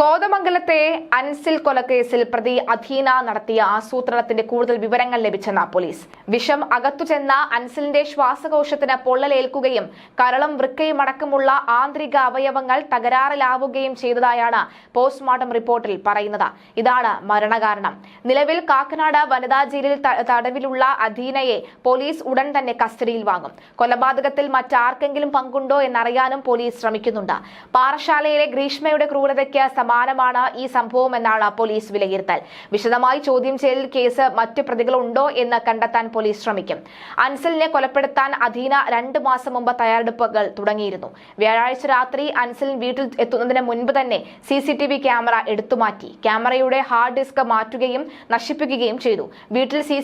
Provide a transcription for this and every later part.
കോതമംഗലത്തെ അൻസിൽ കൊലക്കേസിൽ പ്രതി അധീന നടത്തിയ ആസൂത്രണത്തിന്റെ കൂടുതൽ വിവരങ്ങൾ ലഭിച്ചെന്ന പോലീസ്. വിഷം അകത്തു ചെന്ന അൻസിലിന്റെ ശ്വാസകോശത്തിന് പൊള്ളലേൽക്കുകയും കരളും വൃക്കയും അടക്കമുള്ള ആന്തരിക അവയവങ്ങൾ തകരാറിലാവുകയും ചെയ്തതായാണ് പോസ്റ്റ്മോർട്ടം റിപ്പോർട്ടിൽ പറയുന്നത്. ഇതാണ് മരണകാരണം. നിലവിൽ കാക്കനാട് വനിതാ ജയിലിൽ തടവിലുള്ള അധീനയെ പോലീസ് ഉടൻ തന്നെ കസ്റ്റഡിയിൽ വാങ്ങും. കൊലപാതകത്തിൽ മറ്റാർക്കെങ്കിലും പങ്കുണ്ടോ എന്നറിയാനും പോലീസ് ശ്രമിക്കുന്നുണ്ട്. പാറശാലയിലെ ഗ്രീഷ്മയുടെ ക്രൂരതയ്ക്ക് സമാനമാണ് ഈ സംഭവം എന്നാണ് പോലീസ് വിലയിരുത്തൽ. വിശദമായി ചോദ്യം ചെയ്യൽ കേസ് മറ്റ് പ്രതികളുണ്ടോ എന്ന് കണ്ടെത്താൻ പോലീസ് ശ്രമിക്കും. അൻസലിനെ കൊലപ്പെടുത്താൻ അധീന രണ്ടു മാസം മുമ്പ് തയ്യാറെടുപ്പുകൾ തുടങ്ങിയിരുന്നു. വ്യാഴാഴ്ച രാത്രി അൻസലിൻ വീട്ടിൽ എത്തുന്നതിന് മുൻപ് തന്നെ സി ക്യാമറ എടുത്തുമാറ്റി. ക്യാമറയുടെ ഹാർഡ് ഡിസ്ക് മാറ്റുകയും നശിപ്പിക്കുകയും ചെയ്തു. വീട്ടിൽ സി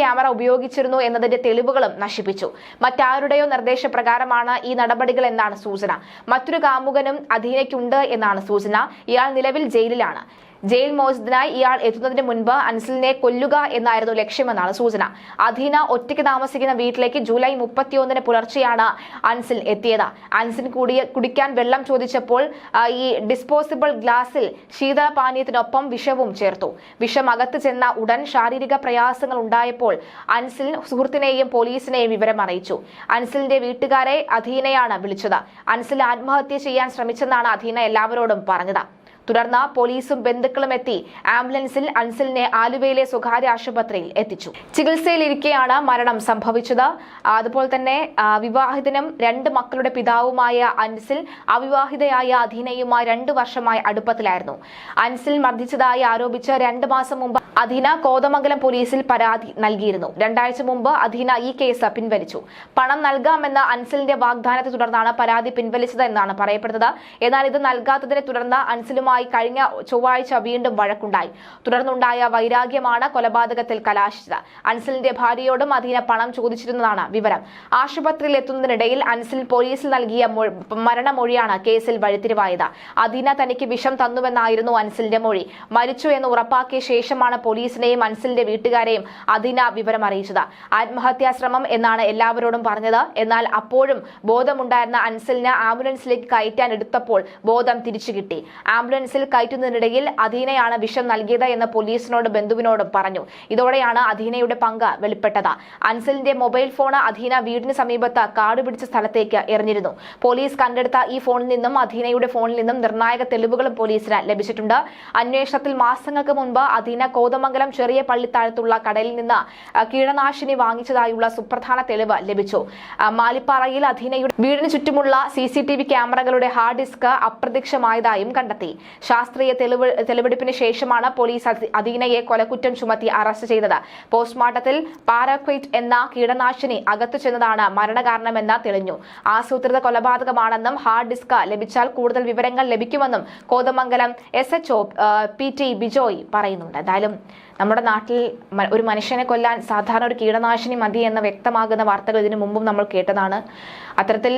ക്യാമറ ഉപയോഗിച്ചിരുന്നു എന്നതിന്റെ തെളിവുകളും നശിപ്പിച്ചു. മറ്റാരുടെയോ നിർദ്ദേശപ്രകാരമാണ് ഈ നടപടികൾ എന്നാണ് സൂചന. മറ്റൊരു കാമുകനും അധീനയ്ക്കുണ്ട് എന്നാണ് സൂചന. ഇയാൾ നിലവിൽ ജയിലിലാണ്. ജയിൽ മോചിതനായി ഇയാൾ എത്തുന്നതിന് മുൻപ് അൻസിലിനെ കൊല്ലുക എന്നായിരുന്നു ലക്ഷ്യമെന്നാണ് സൂചന. അധീന ഒറ്റയ്ക്ക് താമസിക്കുന്ന വീട്ടിലേക്ക് ജൂലൈ മുപ്പത്തിയൊന്നിന് പുലർച്ചെയാണ് അൻസിൽ എത്തിയത്. അൻസിൽ കൂടിയ കുടിക്കാൻ വെള്ളം ചോദിച്ചപ്പോൾ ഈ ഡിസ്പോസിബിൾ ഗ്ലാസിൽ ശീതളപാനീയത്തിനൊപ്പം വിഷവും ചേർത്തു. വിഷം അകത്ത് ചെന്ന ഉടൻ ശാരീരിക പ്രയാസങ്ങൾ ഉണ്ടായപ്പോൾ അൻസിൽ സുഹൃത്തിനെയും പോലീസിനെയും വിവരം അറിയിച്ചു. അൻസിലിന്റെ വീട്ടുകാരെ അധീനയാണ് വിളിച്ചത്. അൻസിൽ ആത്മഹത്യ ചെയ്യാൻ ശ്രമിച്ചെന്നാണ് അധീന എല്ലാവരോടും പറഞ്ഞത്. തുടർന്ന് പോലീസും ബന്ധുക്കളും എത്തി. ആംബുലൻസിൽ അൻസലിനെ ആലുവയിലെ സ്വകാര്യ ആശുപത്രിയിൽ എത്തിച്ചു. ചികിത്സയിലിരിക്കെയാണ് മരണം സംഭവിച്ചത്. അതുപോലെ തന്നെ വിവാഹിതനും രണ്ട് മക്കളുടെ പിതാവുമായ അൻസിൽ അവിവാഹിതയായ അധീനയുമായി രണ്ടു വർഷമായി അടുപ്പത്തിലായിരുന്നു. അൻസിൽ മർദ്ദിച്ചതായി ആരോപിച്ച് രണ്ട് മാസം മുമ്പ് അധീന കോതമംഗലം പോലീസിൽ പരാതി നൽകിയിരുന്നു. രണ്ടാഴ്ച മുമ്പ് അധീന ഈ കേസ് പിൻവലിച്ചു. പണം നൽകാമെന്ന അൻസിലിന്റെ വാഗ്ദാനത്തെ തുടർന്നാണ് പരാതി പിൻവലിച്ചത് എന്നാണ് പറയപ്പെടുന്നത്. എന്നാൽ ഇത് നൽകാത്തതിനെ തുടർന്ന് അൻസിലുമായി കഴിഞ്ഞ ചൊവ്വാഴ്ച വീണ്ടും വഴക്കുണ്ടായി. തുടർന്നുണ്ടായ വൈരാഗ്യമാണ് കൊലപാതകത്തിൽ കലാശിച്ചത്. അൻസിലിന്റെ ഭാര്യയോടും അധീന പണം ചോദിച്ചിരുന്നതാണ് വിവരം. ആശുപത്രിയിൽ എത്തുന്നതിനിടയിൽ അൻസിൽ പോലീസിൽ നൽകിയ മരണമൊഴിയാണ് കേസിൽ വഴിത്തിരിവായത്. അധീന തനിക്ക് വിഷം തന്നുവെന്നായിരുന്നു അൻസിലിന്റെ മൊഴി. മരിച്ചു എന്ന് ഉറപ്പാക്കിയ ശേഷമാണ് പോലീസിനെയും അൻസിലിന്റെ വീട്ടുകാരെയും അദീന വിവരം അറിയിച്ചത്. ആത്മഹത്യാശ്രമം എന്നാണ് എല്ലാവരോടും പറഞ്ഞത്. എന്നാൽ അപ്പോഴും ബോധമുണ്ടായിരുന്ന അൻസിലിന് ആംബുലൻസിലേക്ക് കയറ്റാൻ എടുത്തപ്പോൾ ബോധം തിരിച്ചു കിട്ടി. ആംബുലൻസിൽ കയറ്റുന്നതിനിടയിൽ അധീനയാണ് വിഷം നൽകിയത് എന്ന് പോലീസിനോടും ബന്ധുവിനോടും പറഞ്ഞു. ഇതോടെയാണ് അധീനയുടെ പങ്ക് വെളിപ്പെട്ടത്. അൻസലിന്റെ മൊബൈൽ ഫോൺ അധീന വീടിന് സമീപത്ത് കാട് പിടിച്ച സ്ഥലത്തേക്ക് എറിഞ്ഞിരുന്നു. പോലീസ് കണ്ടെടുത്ത ഈ ഫോണിൽ നിന്നും അധീനയുടെ ഫോണിൽ നിന്നും നിർണായക തെളിവുകളും പോലീസിന് ലഭിച്ചിട്ടുണ്ട്. അന്വേഷണത്തിൽ മാസങ്ങൾക്ക് മുൻപ് അധീന കോതമംഗലം ചെറിയ പള്ളിത്താഴത്തുള്ള കടലിൽ നിന്ന് കീടനാശിനി വാങ്ങിച്ചതായുള്ള സുപ്രധാന തെളിവ് ലഭിച്ചു. മാലിപ്പാറയിൽ അധീനയുടെ വീടിന് ചുറ്റുമുള്ള സി സി ടി വി ക്യാമറകളുടെ ഹാർഡ് ഡിസ്ക് അപ്രത്യക്ഷമായതായും കണ്ടെത്തി. ശാസ്ത്രീയ തെളിവ് തെളിവെടുപ്പിന് ശേഷമാണ് പോലീസ് അധി- അധീനയെ കൊലക്കുറ്റം ചുമത്തി അറസ്റ്റ് ചെയ്തത്. പോസ്റ്റ്മോർട്ടത്തിൽ പാരാക്വൈറ്റ് എന്ന കീടനാശിനി അകത്തു ചെന്നതാണ് മരണകാരണമെന്ന് തെളിഞ്ഞു. ആസൂത്രിത കൊലപാതകമാണെന്നും ഹാർഡ് ഡിസ്ക് ലഭിച്ചാൽ കൂടുതൽ വിവരങ്ങൾ ലഭിക്കുമെന്നും Kothamangalam S H O P T Bijoy പറയുന്നുണ്ട്. എന്തായാലും നമ്മുടെ നാട്ടിൽ ഒരു മനുഷ്യനെ കൊല്ലാൻ സാധാരണ ഒരു കീടനാശിനി മതി എന്ന് വ്യക്തമാകുന്ന വാർത്തകൾ ഇതിനു മുമ്പും നമ്മൾ കേട്ടതാണ്. അത്തരത്തിൽ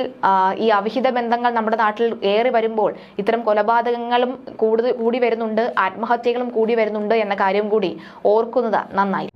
ഈ അവിഹിത ബന്ധങ്ങൾ നമ്മുടെ നാട്ടിൽ ഏറി വരുമ്പോൾ ഇത്തരം കൊലപാതകങ്ങളും കൂടുതൽ കൂടി വരുന്നുണ്ട് ആത്മഹത്യകളും കൂടി വരുന്നുണ്ട് എന്ന കാര്യം കൂടി ഓർക്കുന്നത് നന്നായി.